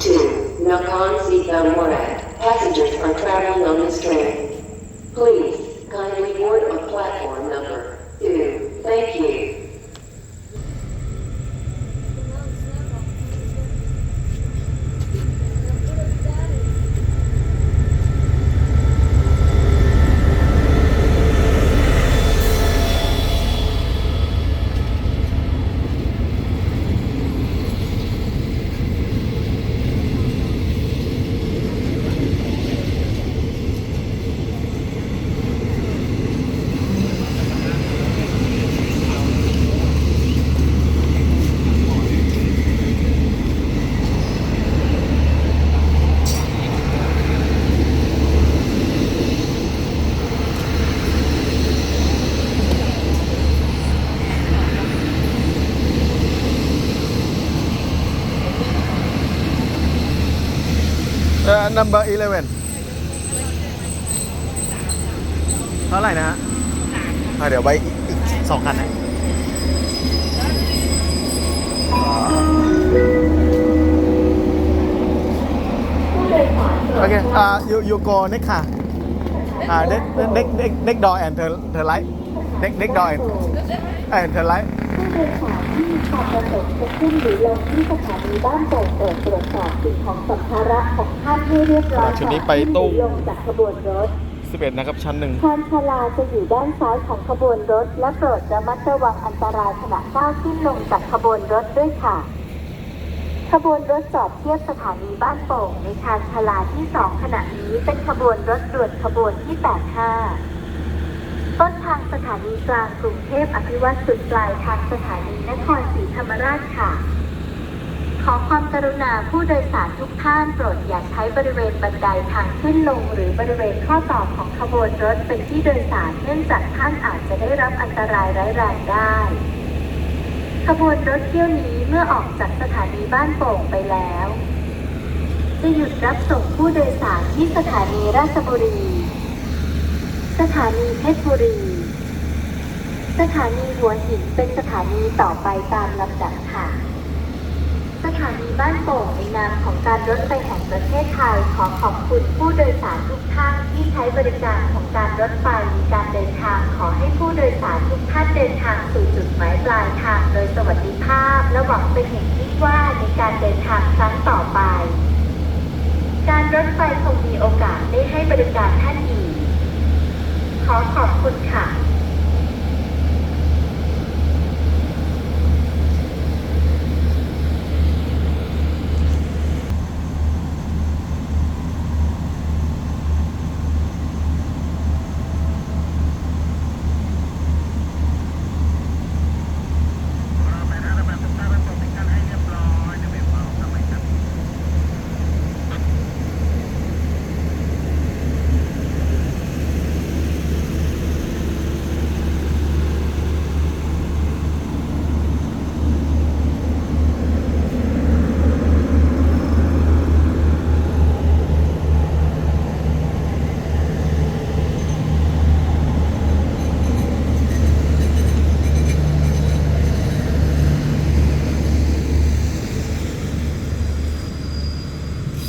to Nakhon Sita Morad. Passengers are traveling on this train. Please, kindly เอ่อ number 11เท่าไหร่นะฮะอะเดี๋ยวไปอีกอีกสองคันนะโอเคอ่า you you go next ค่ะอ่า next next next next door and turn turn right next next door and and turn right ผู้โดยสารที่มีความประสงค์จะขึ้นหรือลงที่สถานีบ้านโป่งโปรดตรวจสอบสิ่งของสัมภาระของท่านให้เรียบร้อยชุดนี้ไปตู้ก่อนขึ้นหรือลงจากขบวนรถ11นะครับชั้นหนึ่งชานชาลาจะอยู่ด้านซ้ายของขบวนรถ และโปรดระมัดระวังอันตรายขณะก้าวขึ้นลงจากขบวนรถด้วยค่ะ ขบวนรถจอดเทียบสถานีบ้านโป่งในชานชาลาที่ 2 ขณะนี้เป็นขบวนรถด่วนขบวนที่ 85 ต้นทางสถานีกลางกรุงเทพอภิวัตสุดปลายทางสถานีนครศรีธรรมราชค่ะ ขอความกรุณาผู้โดยสารทุกท่านโปรดอย่าใช้บริเวณบันไดทางขึ้นลง หรือบริเวณข้อต่อของขบวนรถเป็นที่โดยสารเนื่องจากท่านอาจจะได้รับอันตรายร้ายแรงได้ขบวนรถเที่ยวนี้เมื่อออกจากสถานีบ้านโป่งไปแล้ว จะหยุดรับส่งผู้โดยสารที่สถานีราชบุรี สถานีเพชรบุรี สถานีหัวหินเป็นสถานีต่อไปตามลำดับค่ะ สถานีบ้านโป่งในนามของการรถไฟแห่งประเทศไทยขอขอบคุณผู้โดยสารทุกท่านที่ใช้บริการของการรถไฟในการเดินทางขอให้ผู้โดยสารทุกท่านเดินทางสู่จุดหมายปลายทางโดยสวัสดิภาพ และหวังเป็นอย่างยิ่งว่าในการเดินทางครั้งต่อไป การรถไฟคงมีโอกาสได้ให้บริการท่านอีก ขอขอบคุณค่ะ